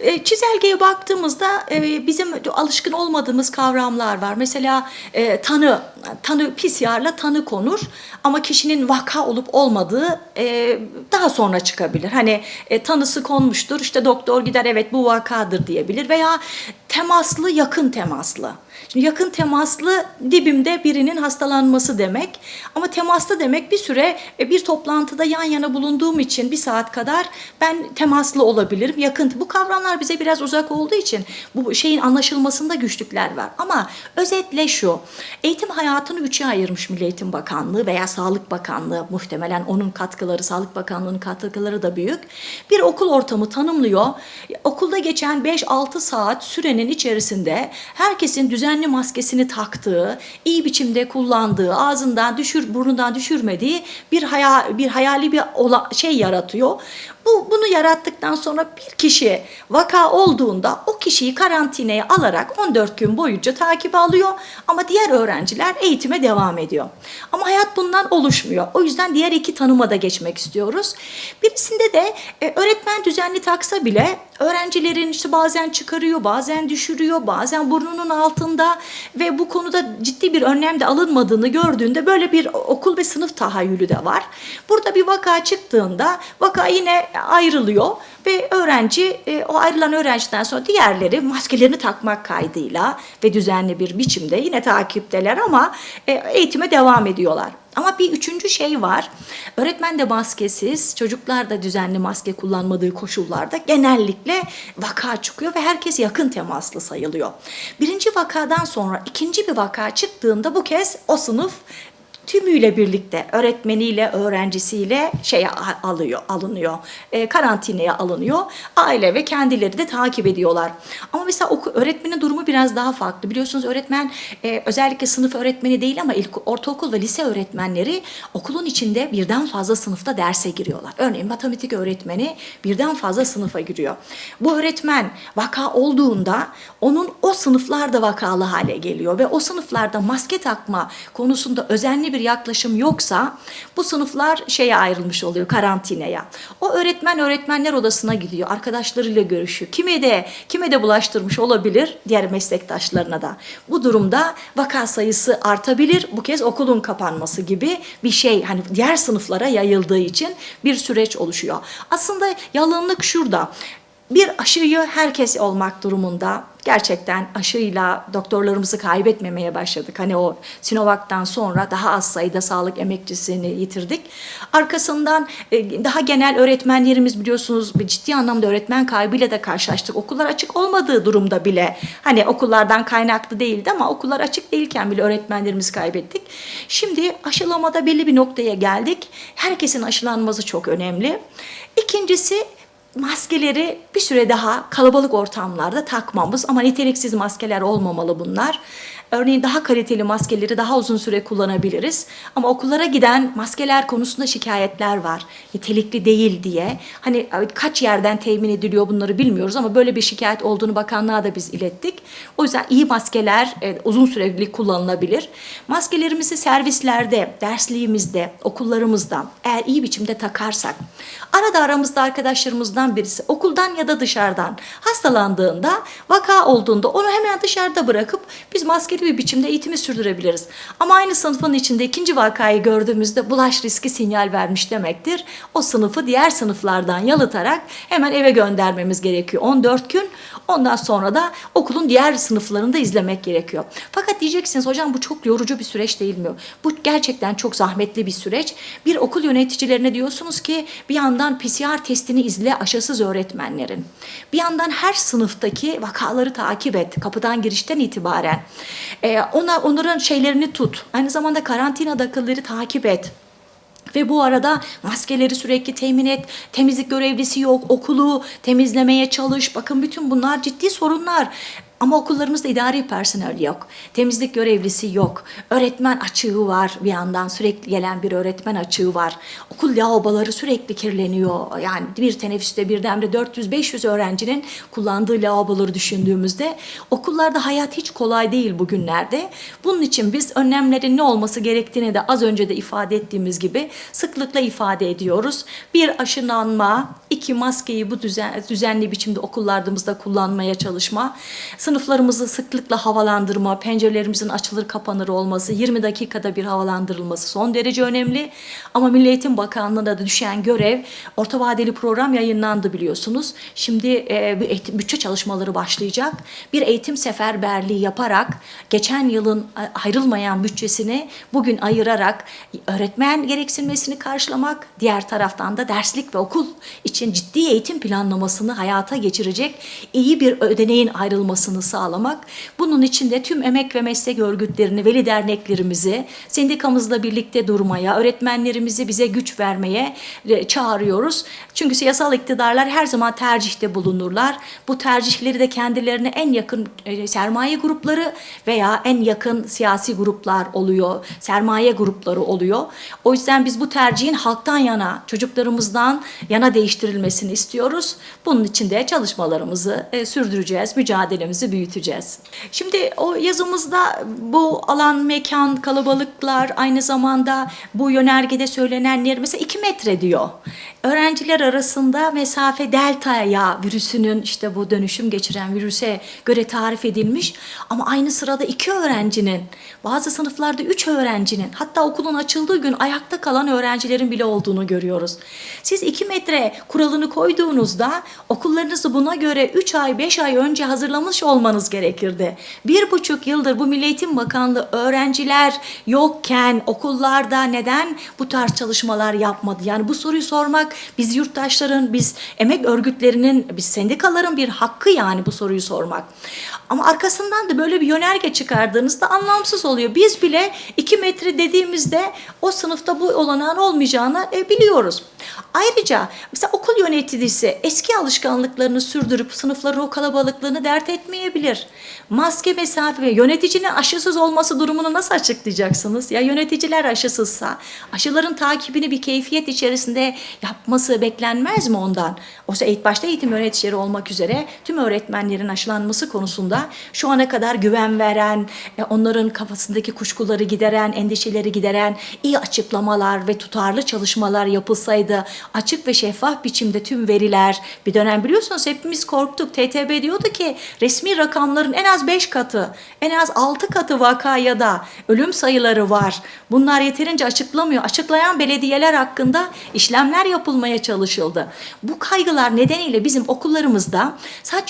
E, çizelgeye baktığımızda e, bizim alışkın olmadığımız kavramlar var. Mesela e, tanı, tanı PCR'la tanı konur ama kişinin vaka olup olmadığı e, daha sonra çıkabilir. Hani e, tanısı konmuştur işte doktor gider evet bu vakadır diyebilir veya temaslı yakın temaslı. Şimdi yakın temaslı dibimde birinin hastalanması demek. Ama temaslı demek bir süre e, bir toplantıda yan yana bulunduğum için bir saat kadar ben temaslı olabilirim. Yakın bu kavramlar bize biraz uzak olduğu için bu şeyin anlaşılmasında güçlükler var. Ama özetle şu. Eğitim hayatını üçe ayırmış Milli Eğitim Bakanlığı veya Sağlık Bakanlığı muhtemelen onun katkıları, Sağlık Bakanlığı'nın katkıları da büyük. Bir okul ortamı tanımlıyor. Okulda geçen 5-6 saat sürenin içerisinde herkesin düzenli maskesini taktığı, iyi biçimde kullandığı, ağzından düşür, burnundan düşürmediği bir hayal, bir hayali bir ola, şey yaratıyor. Bu bunu yarattıktan sonra bir kişi vaka olduğunda o kişiyi karantinaya alarak 14 gün boyunca takip alıyor ama diğer öğrenciler eğitime devam ediyor. Ama hayat bundan oluşmuyor. O yüzden diğer iki tanıma da geçmek istiyoruz. Birisinde de e, öğretmen düzenli taksa bile öğrencilerin işte bazen çıkarıyor, bazen düşürüyor, bazen burnunun altında ve bu konuda ciddi bir önlem de alınmadığını gördüğünde böyle bir okul ve sınıf tahayyülü de var. Burada bir vaka çıktığında vaka yine ayrılıyor ve öğrenci e, o ayrılan öğrenciden sonra diğerleri maskelerini takmak kaydıyla ve düzenli bir biçimde yine takipteler ama e, eğitime devam ediyorlar. Ama bir üçüncü şey var. Öğretmen de maskesiz, çocuklar da düzenli maske kullanmadığı koşullarda genellikle vaka çıkıyor ve herkes yakın temaslı sayılıyor. Birinci vakadan sonra ikinci bir vaka çıktığında bu kez o sınıf tümüyle birlikte öğretmeniyle öğrencisiyle şey alıyor alınıyor. E, karantinaya alınıyor. Aile ve kendileri de takip ediyorlar. Ama mesela oku, öğretmenin durumu biraz daha farklı. Biliyorsunuz öğretmen e, özellikle sınıf öğretmeni değil ama ilk ortaokul ve lise öğretmenleri okulun içinde birden fazla sınıfta derse giriyorlar. Örneğin matematik öğretmeni birden fazla sınıfa giriyor. Bu öğretmen vaka olduğunda onun o sınıflarda vakalı hale geliyor ve o sınıflarda maske takma konusunda özenli bir yaklaşım yoksa bu sınıflar şeye ayrılmış oluyor karantinaya. O öğretmen öğretmenler odasına gidiyor. Arkadaşlarıyla görüşüyor. Kime de kime de bulaştırmış olabilir diğer meslektaşlarına da. Bu durumda vaka sayısı artabilir. Bu kez okulun kapanması gibi bir şey hani diğer sınıflara yayıldığı için bir süreç oluşuyor. Aslında yalanlık şurada bir aşıyı herkes olmak durumunda gerçekten aşıyla doktorlarımızı kaybetmemeye başladık. Hani o Sinovac'tan sonra daha az sayıda sağlık emekçisini yitirdik. Arkasından e, daha genel öğretmenlerimiz biliyorsunuz bir ciddi anlamda öğretmen kaybıyla da karşılaştık. Okullar açık olmadığı durumda bile hani okullardan kaynaklı değildi ama okullar açık değilken bile öğretmenlerimizi kaybettik. Şimdi aşılamada belli bir noktaya geldik. Herkesin aşılanması çok önemli. İkincisi maskeleri bir süre daha kalabalık ortamlarda takmamız ama niteliksiz maskeler olmamalı bunlar. Örneğin daha kaliteli maskeleri daha uzun süre kullanabiliriz. Ama okullara giden maskeler konusunda şikayetler var. Nitelikli değil diye. Hani kaç yerden temin ediliyor bunları bilmiyoruz ama böyle bir şikayet olduğunu bakanlığa da biz ilettik. O yüzden iyi maskeler e, uzun süreli kullanılabilir. Maskelerimizi servislerde, dersliğimizde, okullarımızda eğer iyi biçimde takarsak, arada aramızda arkadaşlarımızdan birisi okuldan ya da dışarıdan hastalandığında, vaka olduğunda onu hemen dışarıda bırakıp biz maske bir biçimde eğitimi sürdürebiliriz. Ama aynı sınıfın içinde ikinci vakayı gördüğümüzde bulaş riski sinyal vermiş demektir. O sınıfı diğer sınıflardan yalıtarak hemen eve göndermemiz gerekiyor. 14 gün ondan sonra da okulun diğer sınıflarında izlemek gerekiyor. Fakat diyeceksiniz hocam bu çok yorucu bir süreç değil mi? Bu gerçekten çok zahmetli bir süreç. Bir okul yöneticilerine diyorsunuz ki bir yandan PCR testini izle aşısız öğretmenlerin. Bir yandan her sınıftaki vakaları takip et kapıdan girişten itibaren. Ee, ona, onların şeylerini tut. Aynı zamanda karantinadakileri takip et. Ve bu arada maskeleri sürekli temin et, temizlik görevlisi yok, okulu temizlemeye çalış. Bakın bütün bunlar ciddi sorunlar. Ama okullarımızda idari personel yok. Temizlik görevlisi yok. Öğretmen açığı var bir yandan sürekli gelen bir öğretmen açığı var. Okul lavaboları sürekli kirleniyor. Yani bir teneffüste birdenbire 400-500 öğrencinin kullandığı lavaboları düşündüğümüzde okullarda hayat hiç kolay değil bugünlerde. Bunun için biz önlemlerin ne olması gerektiğini de az önce de ifade ettiğimiz gibi sıklıkla ifade ediyoruz. Bir aşılanma, iki maskeyi bu düzen, düzenli biçimde okullarımızda kullanmaya çalışma, sınıflarımızı sıklıkla havalandırma, pencerelerimizin açılır kapanır olması, 20 dakikada bir havalandırılması son derece önemli. Ama Milli Eğitim Bakanlığı'na da düşen görev, orta vadeli program yayınlandı biliyorsunuz. Şimdi e, eğitim, bütçe çalışmaları başlayacak. Bir eğitim seferberliği yaparak geçen yılın ayrılmayan bütçesini bugün ayırarak öğretmen gereksinmesini karşılamak, diğer taraftan da derslik ve okul için ciddi eğitim planlamasını hayata geçirecek iyi bir ödeneğin ayrılmasını sağlamak. Bunun için de tüm emek ve meslek örgütlerini, veli derneklerimizi sendikamızla birlikte durmaya, öğretmenlerimizi bize güç vermeye e, çağırıyoruz. Çünkü siyasal iktidarlar her zaman tercihte bulunurlar. Bu tercihleri de kendilerine en yakın e, sermaye grupları veya en yakın siyasi gruplar oluyor. Sermaye grupları oluyor. O yüzden biz bu tercihin halktan yana, çocuklarımızdan yana değiştirilmesini istiyoruz. Bunun için de çalışmalarımızı e, sürdüreceğiz, mücadelemizi büyüteceğiz. Şimdi o yazımızda bu alan, mekan, kalabalıklar aynı zamanda bu yönergede söylenenler mesela 2 metre diyor. Öğrenciler arasında mesafe delta'ya virüsünün işte bu dönüşüm geçiren virüse göre tarif edilmiş ama aynı sırada iki öğrencinin bazı sınıflarda üç öğrencinin hatta okulun açıldığı gün ayakta kalan öğrencilerin bile olduğunu görüyoruz. Siz 2 metre kuralını koyduğunuzda okullarınızı buna göre 3 ay 5 ay önce hazırlamış olmanız gerekirdi. Bir buçuk yıldır bu Milli Eğitim Bakanlığı öğrenciler yokken okullarda neden bu tarz çalışmalar yapmadı? Yani bu soruyu sormak biz yurttaşların, biz emek örgütlerinin, biz sendikaların bir hakkı yani bu soruyu sormak. Ama arkasından da böyle bir yönerge çıkardığınızda anlamsız oluyor. Biz bile 2 metre dediğimizde o sınıfta bu olanağın olmayacağını e, biliyoruz. Ayrıca mesela okul yöneticisi eski alışkanlıklarını sürdürüp sınıfların o kalabalıklığını dert etmeyebilir. Maske mesafe yöneticinin aşısız olması durumunu nasıl açıklayacaksınız? Ya yöneticiler aşısızsa aşıların takibini bir keyfiyet içerisinde yapması beklenmez mi ondan? Oysa ilk başta eğitim yöneticileri olmak üzere tüm öğretmenlerin aşılanması konusunda şu ana kadar güven veren, e, onların kafasındaki kuşkuları gideren, endişeleri gideren iyi açıklamalar ve tutarlı çalışmalar yapılsaydı açık ve şeffaf biçimde tüm veriler bir dönem biliyorsunuz hepimiz korktuk. TTB diyordu ki resmi rakamların en az 5 katı, en az 6 katı vaka ya da ölüm sayıları var. Bunlar yeterince açıklamıyor. Açıklayan belediyeler hakkında işlemler yapılmaya çalışıldı. Bu kaygılar nedeniyle bizim okullarımızda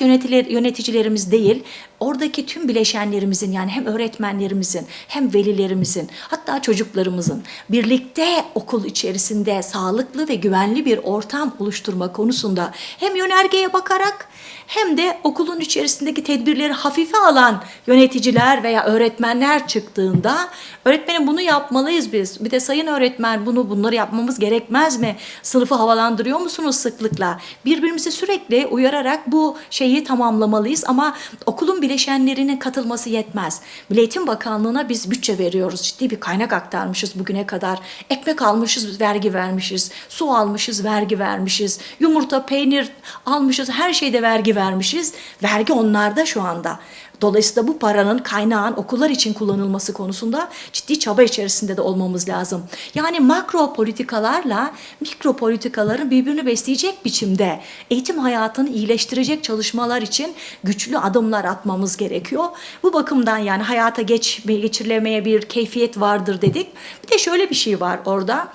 yönetiler, yöneticilerimiz değil, oradaki tüm bileşenlerimizin yani hem öğretmenlerimizin hem velilerimizin hatta çocuklarımızın birlikte okul içerisinde sağlıklı ve güvenli bir ortam oluşturma konusunda hem yönergeye bakarak hem de okulun içerisindeki tedbirleri hafife alan yöneticiler veya öğretmenler çıktığında öğretmenim bunu yapmalıyız biz. Bir de sayın öğretmen bunu bunları yapmamız gerekmez mi? Sınıfı havalandırıyor musunuz sıklıkla? Birbirimizi sürekli uyararak bu şeyi tamamlamalıyız ama okulun bileşenlerinin katılması yetmez. Milli Eğitim Bakanlığı'na biz bütçe veriyoruz. Ciddi bir kaynak aktarmışız bugüne kadar. Ekmek almışız, vergi vermişiz. Su almışız, vergi vermişiz. Yumurta, peynir almışız. Her şeyde vergi vermişiz. Vergi onlarda şu anda. Dolayısıyla bu paranın kaynağın okullar için kullanılması konusunda ciddi çaba içerisinde de olmamız lazım. Yani makro politikalarla mikro politikaların birbirini besleyecek biçimde eğitim hayatını iyileştirecek çalışmalar için güçlü adımlar atmamız gerekiyor. Bu bakımdan yani hayata geç geçirilemeye bir keyfiyet vardır dedik. Bir de şöyle bir şey var orada.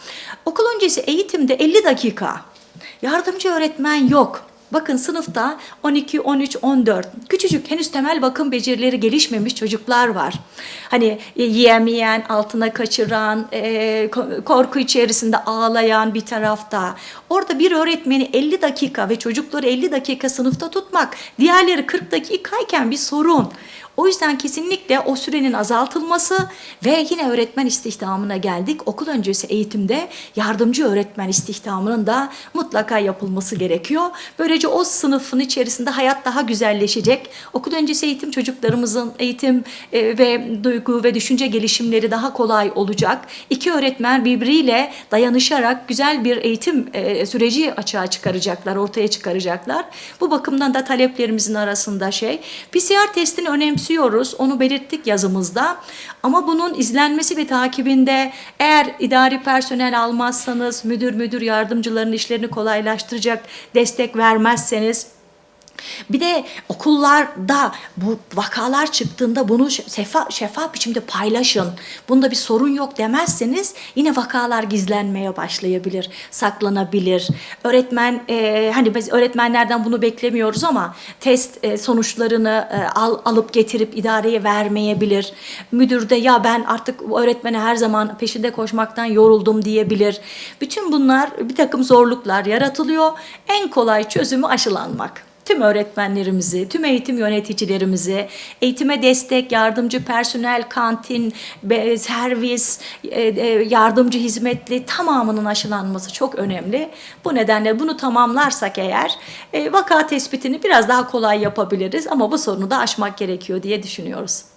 Okul öncesi eğitimde 50 dakika yardımcı öğretmen yok. Bakın sınıfta 12, 13, 14 küçücük henüz temel bakım becerileri gelişmemiş çocuklar var. Hani e, yiyemeyen, altına kaçıran, e, ko- korku içerisinde ağlayan bir tarafta. Orada bir öğretmeni 50 dakika ve çocukları 50 dakika sınıfta tutmak, diğerleri 40 dakikayken bir sorun. O yüzden kesinlikle o sürenin azaltılması ve yine öğretmen istihdamına geldik. Okul öncesi eğitimde yardımcı öğretmen istihdamının da mutlaka yapılması gerekiyor. Böylece o sınıfın içerisinde hayat daha güzelleşecek. Okul öncesi eğitim çocuklarımızın eğitim e, ve duygu ve düşünce gelişimleri daha kolay olacak. İki öğretmen birbiriyle dayanışarak güzel bir eğitim e, süreci açığa çıkaracaklar, ortaya çıkaracaklar. Bu bakımdan da taleplerimizin arasında şey, PCR testini önemsiyoruz, onu belirttik yazımızda. Ama bunun izlenmesi ve takibinde eğer idari personel almazsanız, müdür müdür yardımcıların işlerini kolaylaştıracak destek vermezseniz bir de okullarda bu vakalar çıktığında bunu şeffaf, şeffaf biçimde paylaşın. Bunda bir sorun yok demezseniz yine vakalar gizlenmeye başlayabilir, saklanabilir. Öğretmen e, hani biz öğretmenlerden bunu beklemiyoruz ama test e, sonuçlarını e, al, alıp getirip idareye vermeyebilir. Müdür de ya ben artık öğretmene her zaman peşinde koşmaktan yoruldum diyebilir. Bütün bunlar bir takım zorluklar yaratılıyor. En kolay çözümü aşılanmak tüm öğretmenlerimizi, tüm eğitim yöneticilerimizi, eğitime destek, yardımcı personel, kantin, servis, e, e, yardımcı hizmetli tamamının aşılanması çok önemli. Bu nedenle bunu tamamlarsak eğer e, vaka tespitini biraz daha kolay yapabiliriz ama bu sorunu da aşmak gerekiyor diye düşünüyoruz.